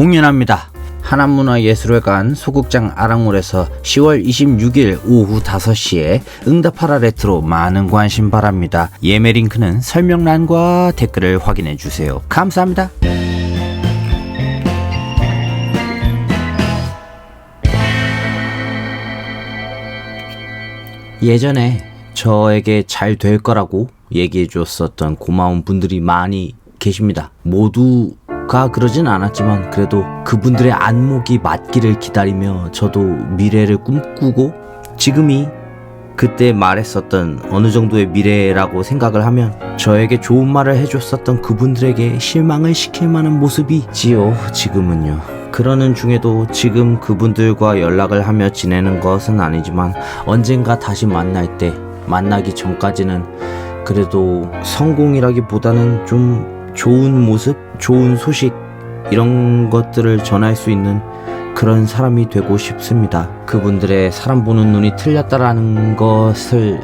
공연합니다. 하남문화예술회관 소극장 아랑홀에서 10월 26일 오후 5시에 응답하라 레트로 많은 관심 바랍니다. 예매 링크는 설명란과 댓글을 확인해 주세요. 감사합니다. 예전에 저에게 잘 될 거라고 얘기해 줬었던 고마운 분들이 많이 계십니다. 모두 가 그러진 않았지만 그래도 그분들의 안목이 맞기를 기다리며 저도 미래를 꿈꾸고 지금이 그때 말했었던 어느 정도의 미래라고 생각을 하면 저에게 좋은 말을 해줬었던 그분들에게 실망을 시킬 만한 모습이지요 지금은요. 그러는 중에도 지금 그분들과 연락을 하며 지내는 것은 아니지만 언젠가 다시 만날 때 만나기 전까지는 그래도 성공이라기보다는 좀 좋은 모습 좋은 소식 이런 것들을 전할 수 있는 그런 사람이 되고 싶습니다. 그분들의 사람 보는 눈이 틀렸다라는 것을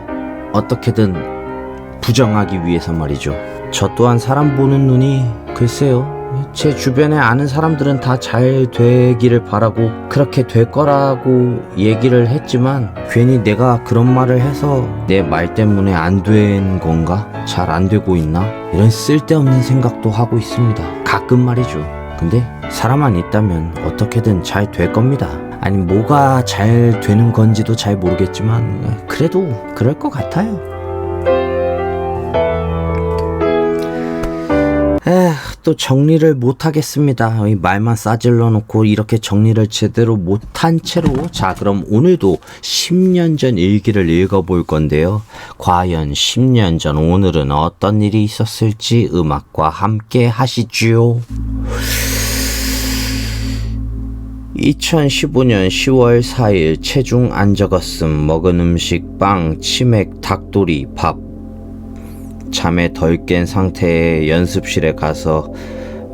어떻게든 부정하기 위해서 말이죠. 저 또한 사람 보는 눈이 글쎄요. 제 주변에 아는 사람들은 다 잘 되기를 바라고 그렇게 될 거라고 얘기를 했지만 괜히 내가 그런 말을 해서 내 말 때문에 안 된 건가? 잘 안 되고 있나? 이런 쓸데없는 생각도 하고 있습니다. 가끔 말이죠. 근데 사람만 있다면 어떻게든 잘 될 겁니다. 아니 뭐가 잘 되는 건지도 잘 모르겠지만 그래도 그럴 것 같아요. 또 정리를 못 하겠습니다. 이 말만 싸질러 놓고 이렇게 정리를 제대로 못한 채로 자 그럼 오늘도 10년 전 일기를 읽어볼 건데요. 과연 10년 전 오늘은 어떤 일이 있었을지 음악과 함께 하시지요. 2015년 10월 4일 체중 안 적었음 먹은 음식 빵 치맥 닭도리 밥 잠에 덜 깬 상태의 연습실에 가서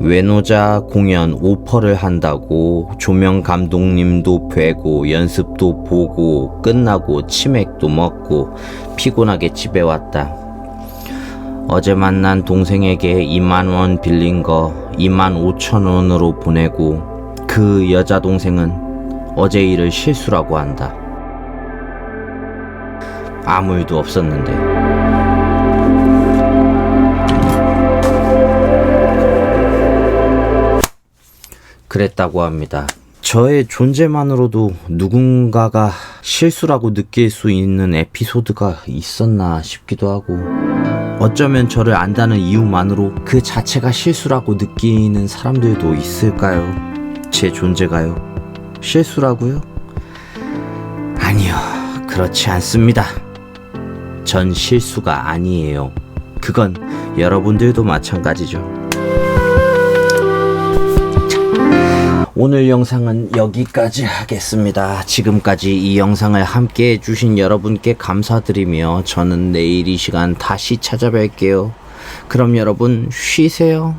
외노자 공연 오퍼를 한다고 조명 감독님도 뵈고 연습도 보고 끝나고 치맥도 먹고 피곤하게 집에 왔다. 어제 만난 동생에게 2만원 빌린 거 2만 5천원으로 보내고 그 여자 동생은 어제 일을 실수라고 한다. 아무 일도 없었는데. 그랬다고 합니다. 저의 존재만으로도 누군가가 실수라고 느낄 수 있는 에피소드가 있었나 싶기도 하고 어쩌면 저를 안다는 이유만으로 그 자체가 실수라고 느끼는 사람들도 있을까요? 제 존재가요? 실수라고요? 아니요, 그렇지 않습니다. 전 실수가 아니에요. 그건 여러분들도 마찬가지죠. 오늘 영상은 여기까지 하겠습니다. 지금까지 이 영상을 함께 해주신 여러분께 감사드리며 저는 내일 이 시간 다시 찾아뵐게요. 그럼 여러분 쉬세요.